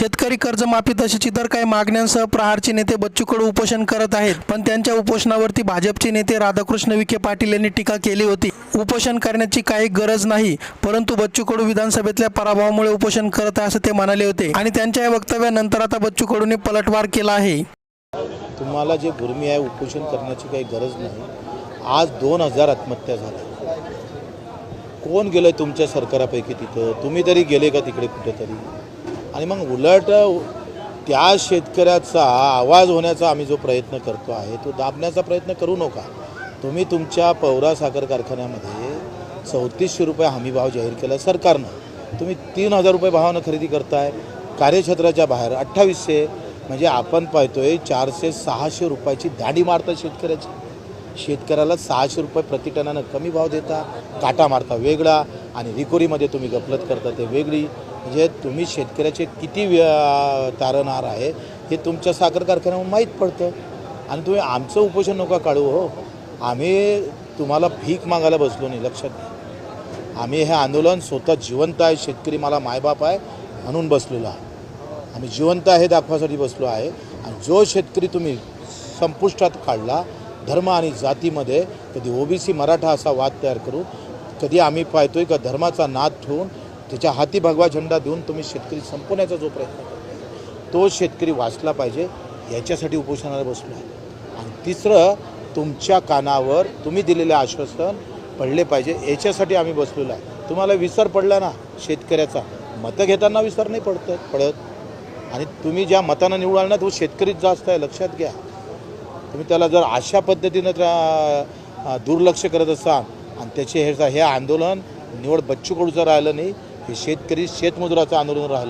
शेतकरी कर्जमाफी तसेच इतर काही मागण्यांसह प्रहारचे नेते बच्चू कडू उपोषण करत आहेत. पण त्यांच्या उपोषणावरती भाजपचे नेते राधाकृष्ण विखे पाटील यांनी टीका केली होती. उपोषण करण्याची काही गरज नाही परंतु बच्चू कडू विधानसभेतल्या पराभवामुळे उपोषण करत आहे असं ते म्हणाले होते. आणि त्यांच्या या वक्तव्यानंतर आता बच्चू कडूने पलटवार केला आहे. तुम्हाला जे गुर्मी आहे उपोषण करण्याची काही गरज नाही. आज दोन हजार आत्महत्या झाल्या. कोण गेलं आहे तुमच्या सरकारापैकी तिथं? तुम्ही तरी गेले का तिकडे कुठेतरी? आणि मग उलट त्या शेतकऱ्याचा आवाज होण्याचा आम्ही जो प्रयत्न करतो आहे तो दाबण्याचा प्रयत्न करू नका. तुम्ही तुमच्या पवरा साखर कारखान्यामध्ये चौतीसशे रुपये हमीभाव जाहीर केला सरकारनं. तुम्ही तीन हजार रुपये भावानं खरेदी करताय. कार्यक्षेत्राच्या बाहेर अठ्ठावीसशे म्हणजे आपण पाहतोय चारशे सहाशे रुपयाची दाढी मारता शेतकऱ्याची. शेतकऱ्याला सहाशे रुपये प्रति टनानं कमी भाव देता काटा मारता वेगळा आणि रिकोरीमध्ये तुम्ही गफलत करता ते वेगळी म्हणजे तुम्ही शेतकऱ्याचे किती व्य- तारणहार आहे हे तुमच्या साखर कारखान्यावर माहीत पडतं. आणि तुम्ही आमचं उपोषण नका काढू हो. आम्ही तुम्हाला भीक मागायला बसलो नाही लक्षात घ्या. आम्ही हे आंदोलन स्वतः जिवंत आहे शेतकरी मला मायबाप आहे म्हणून बसलेलो आहे आम्ही जिवंत आहे दाखवासाठी बसलो आहे. आणि जो शेतकरी तुम्ही संपुष्टात काढला धर्म आणि जातीमध्ये कधी ओबीसी मराठा असा वाद तयार करू कधी आम्ही पाहतोय का धर्माचा नाद ठेवून त्याच्या हाती भगवा झेंडा देऊन तुम्ही शेतकरी संपवण्याचा जो प्रयत्न करता तो शेतकरी वाचला पाहिजे याच्यासाठी उपोषणाला बसलो आहे. आणि तिसरं तुमच्या कानावर तुम्ही दिलेले आश्वासन पडले पाहिजे याच्यासाठी आम्ही बसलेलो आहे. तुम्हाला विसर पडला ना शेतकऱ्याचा मतं घेताना विसर नाही पडत पडत. आणि तुम्ही ज्या मतानं निवडाल ना तो शेतकरीच जास्त आहे लक्षात घ्या. तुम्ही त्याला जर अशा पद्धतीनं त्या दुर्लक्ष करत असाल आणि त्याचे हे हे आंदोलन निवड बच्चू कडूचं राहिलं नाही. हे शेतकरी शेतमजुराचं आंदोलन राहिलं.